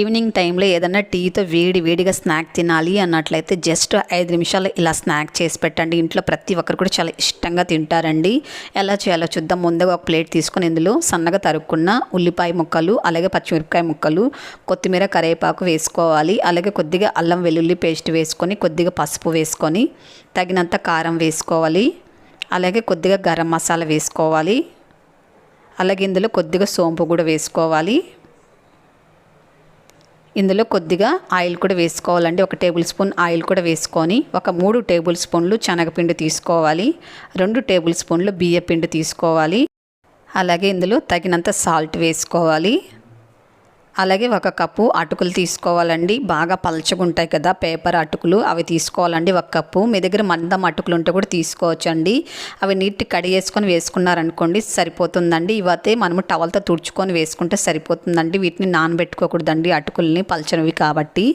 Evening టైంలో ఏదన్నా టీతో వేడి వేడిగా స్నాక్ తినాలి అన్నట్లయితే జస్ట్ ఐదు నిమిషాలు ఇలా స్నాక్ చేసి పెట్టండి. ఇంట్లో ప్రతి ఒక్కరు కూడా చాలా ఇష్టంగా తింటారండి. ఎలా చేయాలో చూద్దాం. ముందుగా ఒక ప్లేట్ తీసుకొని ఇందులో సన్నగా తరుక్కున్న ఉల్లిపాయ ముక్కలు అలాగే పచ్చిమిరపకాయ ముక్కలు కొత్తిమీర కరివేపాకు వేసుకోవాలి. అలాగే కొద్దిగా అల్లం వెల్లుల్లి పేస్ట్ వేసుకొని కొద్దిగా పసుపు వేసుకొని తగినంత కారం వేసుకోవాలి. అలాగే కొద్దిగా గరం మసాలా వేసుకోవాలి. అలాగే ఇందులో కొద్దిగా సోంపు కూడా వేసుకోవాలి. ఇందులో కొద్దిగా ఆయిల్ కూడా వేసుకోవాలండి. ఒక టేబుల్ స్పూన్ ఆయిల్ కూడా వేసుకొని ఒక మూడు టేబుల్ స్పూన్లు శనగపిండి తీసుకోవాలి. రెండు టేబుల్ స్పూన్లు బియ్యపిండి తీసుకోవాలి. అలాగే ఇందులో తగినంత సాల్ట్ వేసుకోవాలి. అలాగే ఒక కప్పు అటుకులు తీసుకోవాలండి. బాగా పలచగుంటాయి కదా పేపర్ అటుకులు అవి తీసుకోవాలండి ఒక కప్పు. మీ దగ్గర మందం అటుకులు ఉంటే కూడా తీసుకోవచ్చండి. అవి నీట్ కడిగేసుకొని వేసుకున్నారనుకోండి సరిపోతుందండి. ఇవైతే మనము టవల్తో తుడుచుకొని వేసుకుంటే సరిపోతుందండి. వీటిని నానబెట్టుకోకూడదండి అటుకుల్ని పలచనివి కాబట్టి.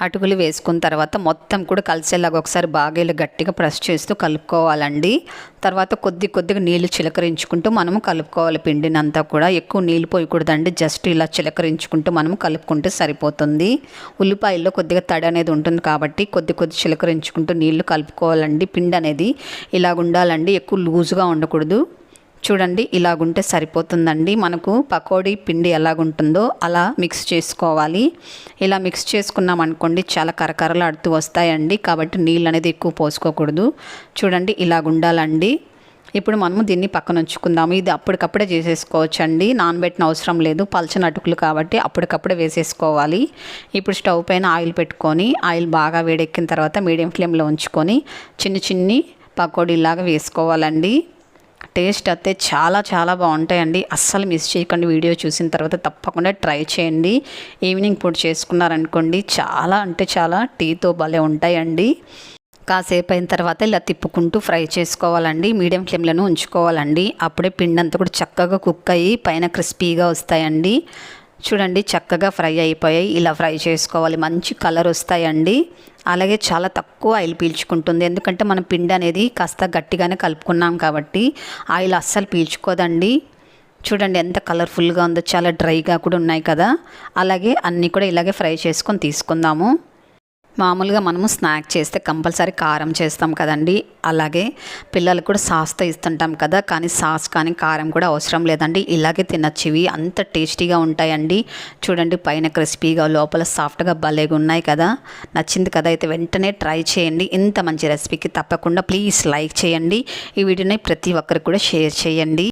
అటుకులు వేసుకున్న తర్వాత మొత్తం కూడా కలిసేలాగా ఒకసారి బాగా ఇలా గట్టిగా ప్రెస్ చేస్తూ కలుపుకోవాలండి. తర్వాత కొద్ది కొద్దిగా నీళ్ళు చిలకరించుకుంటూ మనము కలుపుకోవాలి. పిండినంతా కూడా ఎక్కువ నీళ్ళు పోయకూడదండి. జస్ట్ ఇలా చిలకరించుకుంటూ మనము కలుపుకుంటే సరిపోతుంది. ఉల్లిపాయల్లో కొద్దిగా తడి అనేది ఉంటుంది కాబట్టి కొద్ది కొద్ది చిలకరించుకుంటూ నీళ్ళు కలుపుకోవాలండి. పిండి అనేది ఇలాగ ఉండాలండి ఎక్కువ లూజుగా ఉండకూడదు. చూడండి ఇలాగుంటే సరిపోతుందండి. మనకు పకోడీ పిండి ఎలాగుంటుందో అలా మిక్స్ చేసుకోవాలి. ఇలా మిక్స్ చేసుకున్నాం అనుకోండి చాలా కరకరలాడుతూ వస్తాయండి. కాబట్టి నీళ్ళు అనేది ఎక్కువ పోసుకోకూడదు. చూడండి ఇలాగుండాలండి. ఇప్పుడు మనము దీన్ని పక్కన ఉంచుకుందాము. ఇది అప్పటికప్పుడే చేసేసుకోవచ్చు అండి నానబెట్టిన అవసరం లేదు. పల్చని అటుకులు కాబట్టి అప్పటికప్పుడే వేసేసుకోవాలి. ఇప్పుడు స్టవ్ పైన ఆయిల్ పెట్టుకొని ఆయిల్ బాగా వేడెక్కిన తర్వాత మీడియం ఫ్లేమ్లో ఉంచుకొని చిన్ని చిన్ని పకోడీలాగా వేసుకోవాలండి. టేస్ట్ అయితే చాలా చాలా బాగుంటాయండి. అస్సలు మిస్ చేయకండి వీడియో చూసిన తర్వాత తప్పకుండా ట్రై చేయండి. ఈవినింగ్ పూట చేసుకున్నారనుకోండి చాలా అంటే చాలా టీతో భలే ఉంటాయండి. కాసేపు అయిన తర్వాత ఇలా తిప్పుకుంటూ ఫ్రై చేసుకోవాలండి. మీడియం ఫ్లేమ్లోనే ఉంచుకోవాలండి. అప్పుడే పిండి అంతా కూడా చక్కగా కుక్ అయ్యి పైన క్రిస్పీగా వస్తాయండి. చూడండి చక్కగా ఫ్రై అయిపోయాయి. ఇలా ఫ్రై చేసుకోవాలి. మంచి కలర్ వస్తాయండి. అలాగే చాలా తక్కువ ఆయిల్ పీల్చుకుంటుంది. ఎందుకంటే మనం పిండి అనేది కాస్త గట్టిగానే కలుపుకున్నాం కాబట్టి ఆయిల్ అస్సలు పీల్చుకోదండి. చూడండి ఎంత కలర్ఫుల్గా ఉందో. చాలా డ్రైగా కూడా ఉన్నాయి కదా. అలాగే అన్నీ కూడా ఇలాగే ఫ్రై చేసుకొని తీసుకుందాము. మామూలుగా మనము స్నాక్ చేస్తే కంపల్సరీ కారం చేస్తాం కదండి. అలాగే పిల్లలకు కూడా సాస్తో ఇస్తుంటాం కదా కానీ సాస్ కానీ కారం కూడా అవసరం లేదండి. ఇలాగే తినచ్చు ఇవి అంత టేస్టీగా ఉంటాయండి. చూడండి పైన క్రిస్పీగా లోపల సాఫ్ట్గా భలేగా ఉన్నాయి కదా. నచ్చింది కదా అయితే వెంటనే ట్రై చేయండి. ఇంత మంచి రెసిపీకి తప్పకుండా ప్లీజ్ లైక్ చేయండి. ఈ వీడియోని ప్రతి ఒక్కరికి కూడా షేర్ చేయండి.